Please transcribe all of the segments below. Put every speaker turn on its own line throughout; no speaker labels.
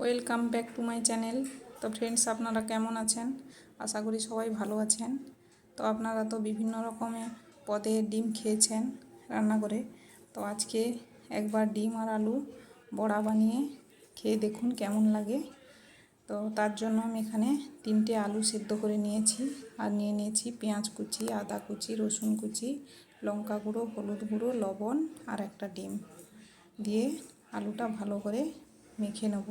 Welcome back to my channel তো friends আপনারা কেমন আছেন? আশা করি সবাই ভালো আছেন। তো আপনারা তো বিভিন্ন রকমের পদে ডিম খেয়েছেন রান্না করে তো আজকে একবার ডিম আর আলু বড়া বানিয়ে খেয়ে দেখুন কেমন লাগে। তো তার জন্য আমি এখানে তিনটে আলু সেদ্ধ করে নিয়েছি। আর নিয়ে নিয়েছি পেঁয়াজ কুচি, আদা কুচি, রসুন কুচি, লঙ্কা গুঁড়ো, হলুদ গুঁড়ো, লবণ আর একটা ডিম। দিয়ে আলুটা ভালো করে মেখে নেব।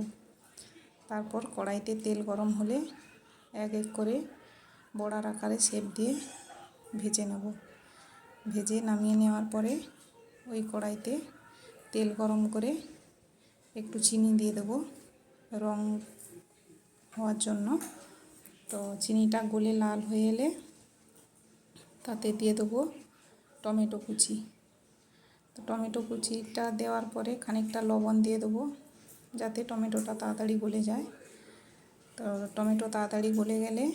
তারপর কড়াইতে তেল গরম হলে এক এক করে বড়ার আকারে শেপ দিয়ে ভেজে নেব। ভেজে নামিয়ে নেওয়ার পরে ওই কড়াইতে তেল গরম করে একটু চিনি দিয়ে দেবো। রং হওয়ার জন্য। তো চিনিটা গলে লাল হয়ে এলে তাতে দিয়ে দেবো টমেটো কুচি। তো টমেটো কুচিটা দেওয়ার পরে খানিকটা লবণ দিয়ে দেবো। যাতে টমেটোটা তাড়াতাড়ি গলে যায়। তো টমেটো তাড়াতাড়ি গলে গেলে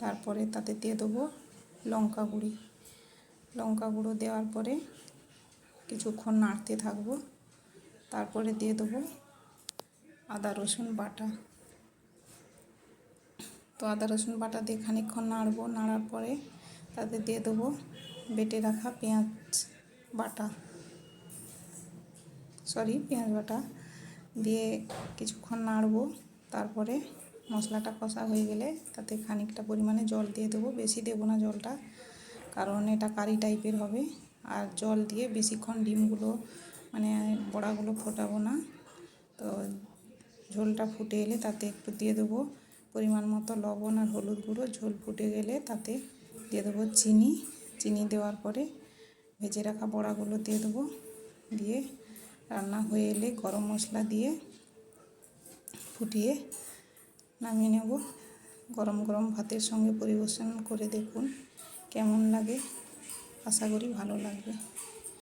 তারপরে তাতে দিয়ে দেবো লঙ্কা গুঁড়ি। লঙ্কা গুঁড়ো দেওয়ার পরে কিছুক্ষণ নাড়তে থাকব। তারপরে দিয়ে দেবো আদা, রসুন বাটা। তো আদা, রসুন বাটা দিয়ে খানিকক্ষণ নাড়বো। নাড়ার পরে তাতে দিয়ে দেবো বেটে রাখা পেঁয়াজ বাটা। সরি, পেঁয়াজ বাটা। দিয়ে কিছুক্ষণ নাড়বো। তারপরে মশলাটা কষা হয়ে গেলে তাতে খানিকটা পরিমাণে জল দিয়ে দেবো। বেশি দেবো না জলটা, কারণ এটা কারি টাইপের হবে। আর জল দিয়ে বেশিক্ষণ ডিমগুলো মানে বড়াগুলো ফোটাবো না। তো ঝোলটা ফুটে এলে তাতে একটু দিয়ে দেবো পরিমাণ মতো লবণ আর হলুদ গুঁড়ো। ঝোল ফুটে গেলে তাতে দিয়ে দেবো চিনি। চিনি দেওয়ার পরে ভেজে রাখা বড়াগুলো দিয়ে দেবো। দিয়ে রান্না হয়ে এলে গরম মশলা দিয়ে ফুটিয়ে নামিয়ে নেব। গরম গরম ভাতের সঙ্গে পরিবেশন করে দেখুন কেমন লাগে। আশা করি ভালো লাগবে।